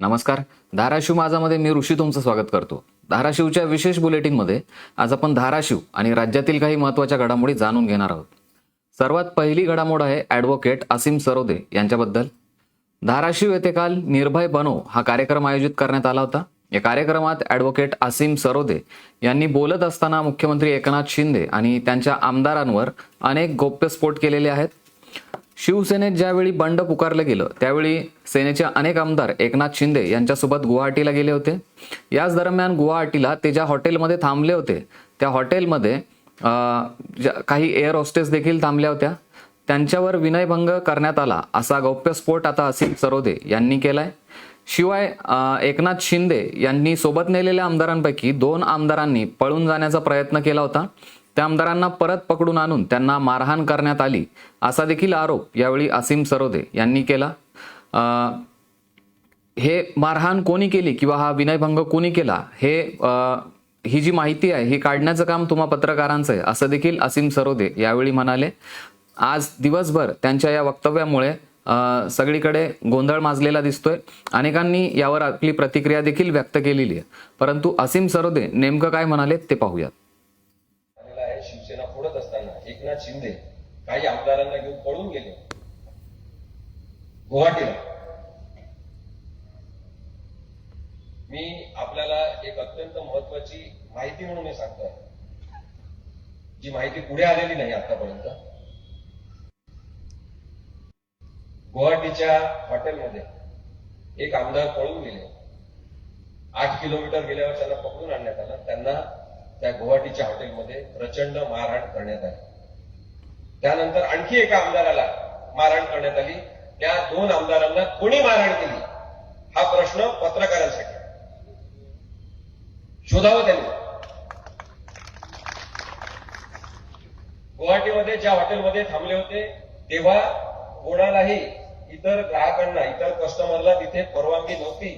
नमस्कार. धाराशिव माझामध्ये मी ऋषी तुमचं स्वागत करतो. धाराशिवच्या विशेष बुलेटिनमध्ये आज आपण धाराशिव आणि राज्यातील काही महत्त्वाच्या घडामोडी जाणून घेणार आहोत. सर्वात पहिली घडामोड आहे ॲडव्होकेट असीम सरोदे यांच्याबद्दल. धाराशिव येथे काल निर्भय बनो हा कार्यक्रम आयोजित करण्यात आला होता. या कार्यक्रमात ॲडव्होकेट असीम सरोदे यांनी बोलत असताना मुख्यमंत्री एकनाथ शिंदे आणि त्यांच्या आमदारांवर अनेक गोप्यस्फोट केलेले आहेत. शिवसेनेत ज्यावेळी बंड पुकारलं गेलं त्यावेळी सेनेचे अनेक आमदार एकनाथ शिंदे यांच्यासोबत गुवाहाटीला गेले होते. याच दरम्यान गुवाहाटीला ते ज्या हॉटेलमध्ये थांबले होते त्या हॉटेलमध्ये काही एअर होस्टेस देखील थांबल्या होत्या. त्यांच्यावर विनयभंग करण्यात आला असा गौप्यस्फोट आता असित सरोदे यांनी केलाय. शिवाय एकनाथ शिंदे यांनी सोबत नेलेल्या आमदारांपैकी दोन आमदारांनी पळून जाण्याचा प्रयत्न केला होता. त्या आमदारांना परत पकडून आणून त्यांना मारहाण करण्यात आली असा देखील आरोप यावेळी असीम सरोदे यांनी केला. हे मारहाण कोणी केली किंवा हा विनयभंग कोणी केला हे ही जी माहिती आहे ही काढण्याचं काम तुम्हा पत्रकारांचं आहे असं देखील असीम सरोदे यावेळी म्हणाले. आज दिवसभर त्यांच्या या वक्तव्यामुळे सगळीकडे गोंधळ माजलेला दिसतोय. अनेकांनी यावर आपली प्रतिक्रिया देखील व्यक्त केलेली आहे. परंतु असीम सरोदे नेमकं काय म्हणाले ते पाहूयात. एकनाथ शिंदे काही आमदारांना घेऊन पळून गेले. गुवाहाटीला. मी आपल्याला एक अत्यंत महत्वाची माहिती म्हणून हे सांगतोय जी माहिती पुढे आलेली नाही आतापर्यंत. गुवाहाटीच्या हॉटेलमध्ये एक आमदार पळून गेले. आठ किलोमीटर गेल्यावर त्यांना पकडून आणण्यात आलं. त्यांना त्या गुवाहाटीच्या हॉटेलमध्ये प्रचंड मारहाण करण्यात आली. त्यानंतर आणखी एका आमदाराला मारहाण करण्यात आली. त्या दोन आमदारांना कोणी मारहाण केली? हा प्रश्न पत्रकारांसाठी शोधावं त्यांनी. गुवाहाटीमध्ये ज्या हॉटेलमध्ये थांबले होते तेव्हा कोणालाही इतर ग्राहकांना इतर कस्टमरला तिथे परवानगी नव्हती.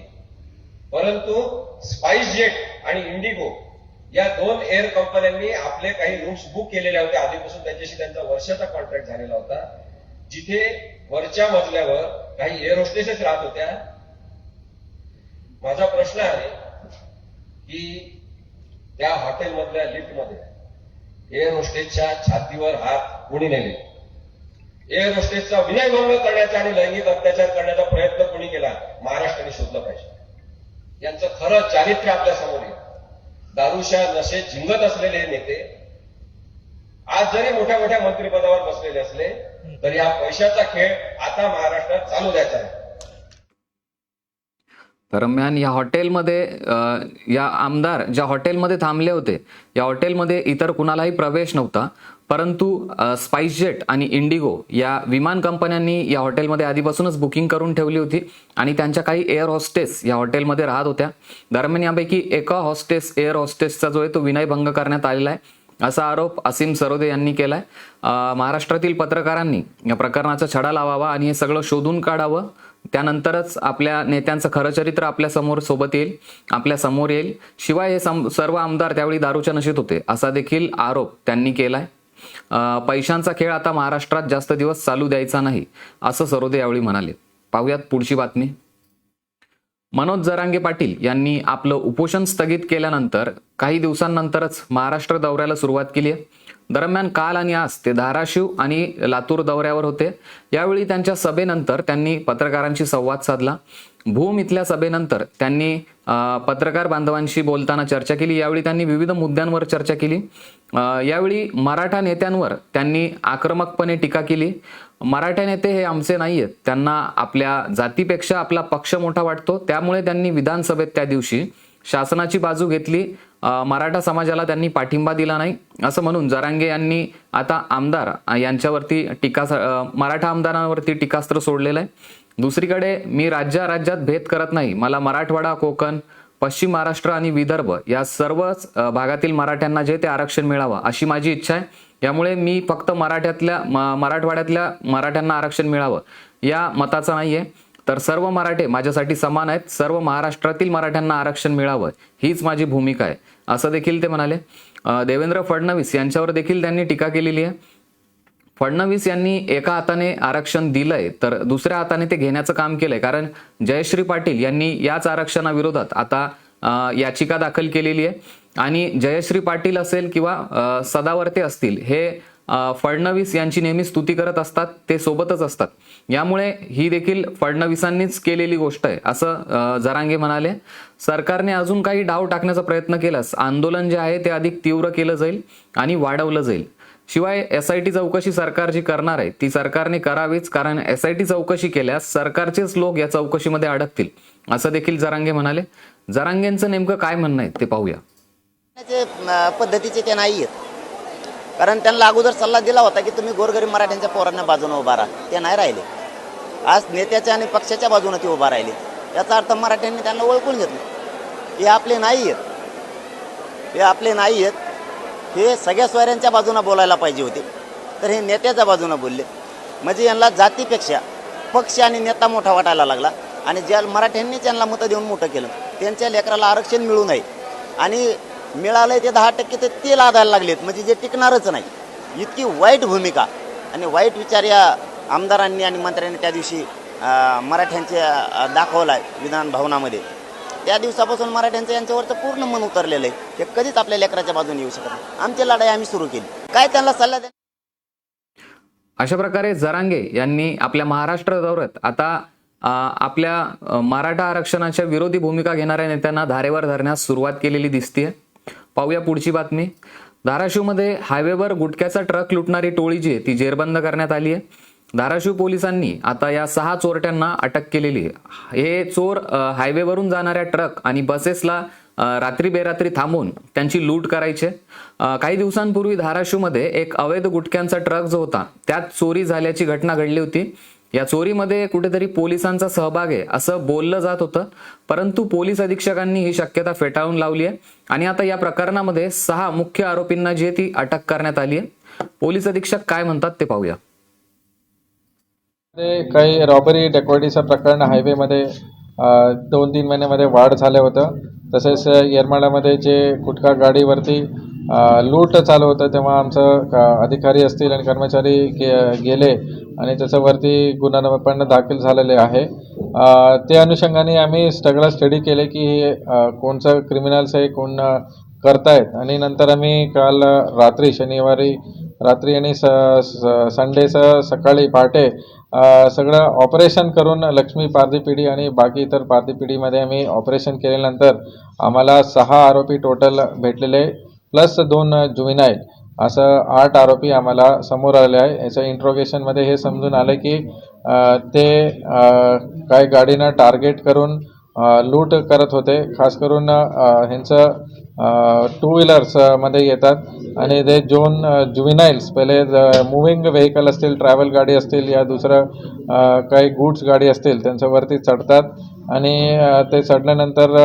परंतु स्पाइस जेट आणि इंडिगो या दोन एअर कंपन्यांनी आपले काही रूम्स बुक केलेल्या होत्या आधीपासून त्यांच्याशी त्यांचा वर्षाचा कॉन्ट्रॅक्ट झालेला होता. जिथे वरच्या मजल्यावर काही एअर होस्टेसेस राहत होत्या. माझा प्रश्न आहे की त्या हॉटेलमधल्या लिफ्टमध्ये एअर होस्टेसच्या छातीवर हात कोणी नेले? एअर होस्टेसचा विनयभंग करण्याचा आणि लैंगिक अत्याचार करण्याचा प्रयत्न कोणी केला? महाराष्ट्राने शोधलं पाहिजे. यांचं खरं चारित्र्य आपल्यासमोर येईल दारूच्या नशेत झिंगत असलेले नेते आज जरी मोठ्या मोठ्या मंत्रिपदावर बसलेले असले तरी हा पैशाचा खेळ आता महाराष्ट्रात चालू द्यायचा आहे. दरम्यान या हॉटेलमध्ये या आमदार ज्या हॉटेलमध्ये थांबले होते या हॉटेलमध्ये इतर कुणालाही प्रवेश नव्हता. परंतु स्पाइसजेट आणि इंडिगो या विमान कंपन्यांनी या हॉटेलमध्ये आधीपासूनच बुकिंग करून ठेवली होती आणि त्यांच्या काही एअर हॉस्टेस या हॉटेलमध्ये राहत होत्या. दरम्यान यापैकी एका हॉस्टेस एअर हॉस्टेसचा जो आहे तो विनयभंग करण्यात आलेला आहे. असा आरोप असीम सरोदे यांनी केलाय. आहे महाराष्ट्रातील पत्रकारांनी या प्रकरणाचा छडा लावावा आणि हे सगळं शोधून काढावं. त्यानंतरच आपल्या नेत्यांचं खरं चरित्र आपल्यासमोर सोबत येईल आपल्यासमोर येईल. शिवाय हे सर्व आमदार त्यावेळी दारूच्या नशेत होते असा देखील आरोप त्यांनी केलाय. पैशांचा खेळ आता महाराष्ट्रात जास्त दिवस चालू द्यायचा नाही असं सरोदे यावेळी म्हणाले. पाहूयात पुढची बातमी. मनोज जरांगे पाटील यांनी आपलं उपोषण स्थगित केल्यानंतर काही दिवसांनंतरच महाराष्ट्र दौऱ्याला सुरुवात केली आहे. दरम्यान काल आणि आज ते धाराशिव आणि लातूर दौऱ्यावर होते. यावेळी त्यांच्या सभेनंतर त्यांनी पत्रकारांशी संवाद साधला. भूम इथल्या सभेनंतर त्यांनी पत्रकार बांधवांशी बोलताना चर्चा केली. यावेळी त्यांनी विविध मुद्द्यांवर चर्चा केली. यावेळी मराठा नेत्यांवर त्यांनी आक्रमकपणे टीका केली. मराठा नेते हे आमचे नाही आहेत त्यांना आपल्या जातीपेक्षा आपला पक्ष मोठा वाटतो. त्यामुळे त्यांनी विधानसभेत त्या दिवशी शासनाची बाजू घेतली. मराठा समाजाला त्यांनी पाठिंबा दिला नाही. असं म्हणून जरांगे यांनी आता आमदार यांच्यावरती टीका मराठा आमदारांवरती टीकास्त्र सोडलेलं आहे. दुसरीकडे मी राज्या राज्यात भेद करत नाही. मला मराठवाडा कोकण पश्चिम महाराष्ट्र आणि विदर्भ या सर्वच भागातील मराठ्यांना जे ते आरक्षण मिळावं अशी माझी इच्छा आहे. यामुळे मी फक्त मराठ्यातल्या मराठवाड्यातल्या मराठ्यांना आरक्षण मिळावं या मताचा आहे तर सर्व मराठे माझ्यासाठी समान आहेत. सर्व महाराष्ट्रातील मराठ्यांना आरक्षण मिळावं हीच माझी भूमिका आहे. असं देखील ते म्हणाले. देवेंद्र फडणवीस यांच्यावर देखील त्यांनी टीका केलेली आहे. फडणवीस यांनी एका हाताने आरक्षण दिलंय तर दुसऱ्या हाताने ते घेण्याचं काम केलंय. कारण जयश्री पाटील यांनी याच आरक्षणाविरोधात आता याचिका दाखल केलेली आहे. आणि जयश्री पाटील असेल किंवा सदावर्ते असतील हे फडणवीस यांची नेहमी स्तुती करत असतात ते सोबतच असतात. यामुळे ही देखील फडणवीसांनीच केलेली गोष्ट आहे. असं जरांगे म्हणाले सरकारने अजून काही डाव टाकण्याचा प्रयत्न केल्यास आंदोलन जे आहे ते अधिक तीव्र केलं जाईल आणि वाढवलं जाईल. शिवाय एस आय टी चौकशी सरकार जी करणार आहे ती सरकारने करावीच कारण एस आय टी चौकशी केल्यास सरकारचेच लोक या चौकशीमध्ये अडकतील. असं देखील जरांगे म्हणाले. जरांगेंचं नेमकं काय म्हणणं आहे ते पाहूया. पद्धतीचे ते नाही आहेत कारण त्यांना अगोदर सल्ला दिला होता की तुम्ही गोरगरीब मराठ्यांच्या पोरांना बाजूने उभा राहा. ते नाही राहिले. आज नेत्याच्या आणि पक्षाच्या बाजूने ते उभा राहिले. याचा अर्थ मराठ्यांनी त्यांना ओळखून घेतलं. हे आपले नाही आहेत हे आपले नाही आहेत हे सगळ्या स्वऱ्यांच्या बाजूने बोलायला पाहिजे होते. तर हे नेत्याच्या बाजूनं बोलले. म्हणजे यांना जातीपेक्षा पक्ष आणि नेता मोठा वाटायला लागला. आणि ज्या मराठ्यांनी त्यांना मतं देऊन मोठं केलं त्यांच्या लेकराला आरक्षण मिळू नये. आणि मिळालंय ते दहा टक्के ते ते लादायला लागलेत. म्हणजे जे टिकणारच नाही. इतकी वाईट भूमिका. आणि वाईट विचार या आमदारांनी आणि मंत्र्यांनी त्या दिवशी मराठ्यांचे दाखवलाय दाखवला आहे विधान भवनामध्ये. त्या दिवसापासून मराठ्यांचं यांच्यावरचं पूर्ण मन उतरलेलं आहे हे कधीच आपल्या लेकराच्या बाजूने येऊ शकत नाही. आमची लढाई आम्ही सुरू केली. काय त्यांना सल्ला द्या अशा प्रकारे जरांगे यांनी आपल्या महाराष्ट्र दौऱ्यात आता आपल्या मराठा आरक्षणाच्या विरोधी भूमिका घेणाऱ्या नेत्यांना धारेवर धरण्यास सुरुवात केलेली दिसतीये. पाहूया पुढची बातमी. धाराशिवमध्ये हायवेवर गुटख्याचा ट्रक लुटणारी टोळी जी आहे ती जेरबंद करण्यात आली आहे. धाराशिव पोलिसांनी आता या सहा चोरट्यांना अटक केलेली आहे. हे चोर हायवेवरून जाणाऱ्या ट्रक आणि बसेसला रात्री बेरात्री थांबून त्यांची लूट करायचे काही दिवसांपूर्वी धाराशिवमध्ये एक अवैध गुटख्यांचा ट्रक जो होता त्यात चोरी झाल्याची घटना घडली होती. या चोरीमध्ये कुठेतरी पोलिसांचा सहभाग आहे असं बोललं जात होतं. परंतु पोलीस अधीक्षकांनी ही शक्यता फेटाळून लावली आहे. आणि आता या प्रकरणामध्ये सहा मुख्य आरोपींना जी ती अटक करण्यात आली आहे. पोलीस अधीक्षक काय म्हणतात ते पाहूया. काही रॉबरी डेकोडिचं प्रकरण हायवेमध्ये दोन तीन महिन्यामध्ये वाढ झालं होतं. तसेच येरमाळ्यामध्ये जे गुटखा गाडीवरती लूट चालू होतं तेव्हा आमचं क- अधिकारी असतील आणि कर्मचारी गे गेले आणि त्याच्यावरती गुन्हा पण दाखल झालेले आहे. त्या अनुषंगाने आम्ही सगळं स्टडी केले की कोणचं क्रिमिनल्स आहे कोण करतायत. आणि नंतर आम्ही काल रात्री शनिवारी रात्री आणि स स- संडेचं सकाळी पहाटे सगळं ऑपरेशन करून लक्ष्मी पारधी पिढी आणि बाकी इतर पारधी पिढीमध्ये आम्ही ऑपरेशन केल्यानंतर आम्हाला सहा आरोपी टोटल भेटलेले. प्लस दोन जुविनाईल असं आठ आरोपी आम्हाला समोर आले आहे. याच्या इंट्रोगेशनमध्ये हे समजून आलं की ते काय काही गाडीनं टार्गेट करून लूट करत होते. खास करून ह्यांचं टू व्हीलर्समध्ये येतात. आणि ते जोन जुविनाईल्स पहिले मुव्हिंग व्हेकल असतील ट्रॅव्हल गाडी असतील या दुसरं काही गुड्स गाडी असतील त्यांच्यावरती चढतात. आणि ते चढल्यानंतर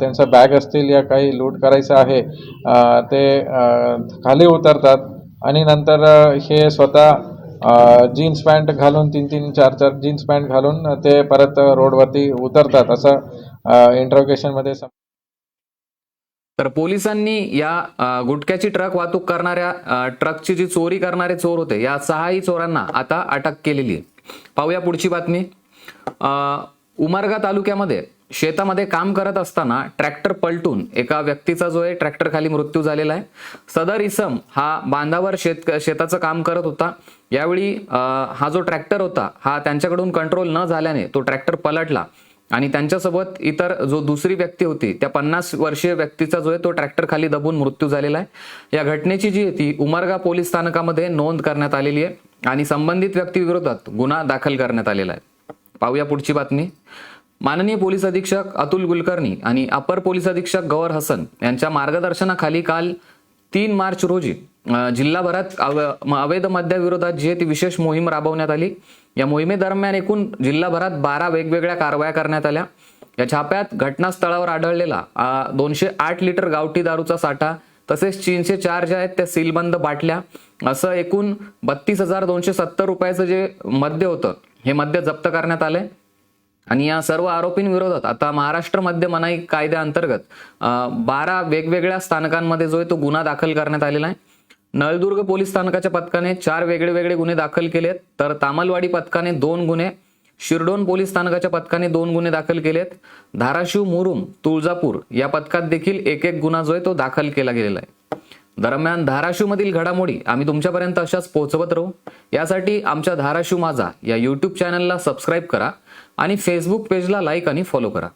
त्यांचं बॅग असतील या काही लूट करायचं आहे ते खाली उतरतात. आणि नंतर हे स्वतः जीन्स पॅन्ट घालून तीन तीन चार चार जीन्स पॅन्ट घालून ते परत रोडवरती उतरतात. असं इंट्रोगेशनमध्ये तर पोलिसांनी या गुटख्याची ट्रक वाहतूक करणाऱ्या ट्रकची जी चोरी करणारे चोर होते या सहाही चोरांना आता अटक केलेली आहे. पाहूया पुढची बातमी. उमरगा तालुक्यामध्ये शेतामध्ये काम करत असताना ट्रॅक्टर पलटून एका व्यक्तीचा जो आहे ट्रॅक्टर खाली मृत्यू झालेला आहे. सदर इसम हा बांधावर शेत शेताचं काम करत होता. यावेळी हा जो ट्रॅक्टर होता हा त्यांच्याकडून कंट्रोल न झाल्याने तो ट्रॅक्टर पलटला आणि त्यांच्यासोबत इतर जो दुसरी व्यक्ती होती त्या पन्नास वर्षीय व्यक्तीचा जो आहे तो ट्रॅक्टर खाली दबून मृत्यू झालेला आहे. या घटनेची जी आहे ती उमरगा पोलीस स्थानकामध्ये नोंद करण्यात आलेली आहे आणि संबंधित व्यक्तीविरोधात गुन्हा दाखल करण्यात आलेला आहे. पाहूया पुढची बातमी. माननीय पोलीस अधीक्षक अतुल कुलकर्णी आणि अपर पोलीस अधीक्षक गौर हसन यांच्या मार्गदर्शनाखाली काल तीन मार्च रोजी जिल्हाभरात अव- अवैध मद्याविरोधात जी ती विशेष मोहीम राबवण्यात आली. या मोहिमेदरम्यान एकूण जिल्हाभरात बारा वेगवेगळ्या कारवाया करण्यात आल्या. या छाप्यात घटनास्थळावर आढळलेला दोनशे आठ लिटर गावठी दारूचा साठा तसेच चीनचे चार जे आहेत त्या सीलबंद बाटल्या असं एकूण बत्तीस हजार दोनशे सत्तर रुपयाचं जे मद्य होतं हे मद्य जप्त करण्यात आले आणि या सर्व आरोपींविरोधात आता महाराष्ट्र मद्य मनाई कायद्याअंतर्गत बारा वेगवेगळ्या स्थानकांमध्ये जो आहे तो गुन्हा दाखल करण्यात आलेला आहे. नळदुर्ग पोलीस स्थानकाच्या पथकाने चार वेगळे वेगळे गुन्हे दाखल केलेत. तर तामलवाडी पथकाने दोन गुन्हे शिरडोन पोलीस स्थानकाच्या पथकाने दोन गुन्हे दाखल केलेत. धाराशिव मुरुम तुळजापूर या पथकात देखील एक एक गुन्हा जो आहे तो दाखल केला गेलेला आहे. दरम्यान धाराशिवमधील घडामोडी आम्ही तुमच्यापर्यंत अशाच पोहोचवत राहू. यासाठी आमच्या धाराशिव माझा या यूट्यूब चॅनलला सबस्क्राईब करा आणि फेसबुक पेजला लाईक आणि फॉलो करा.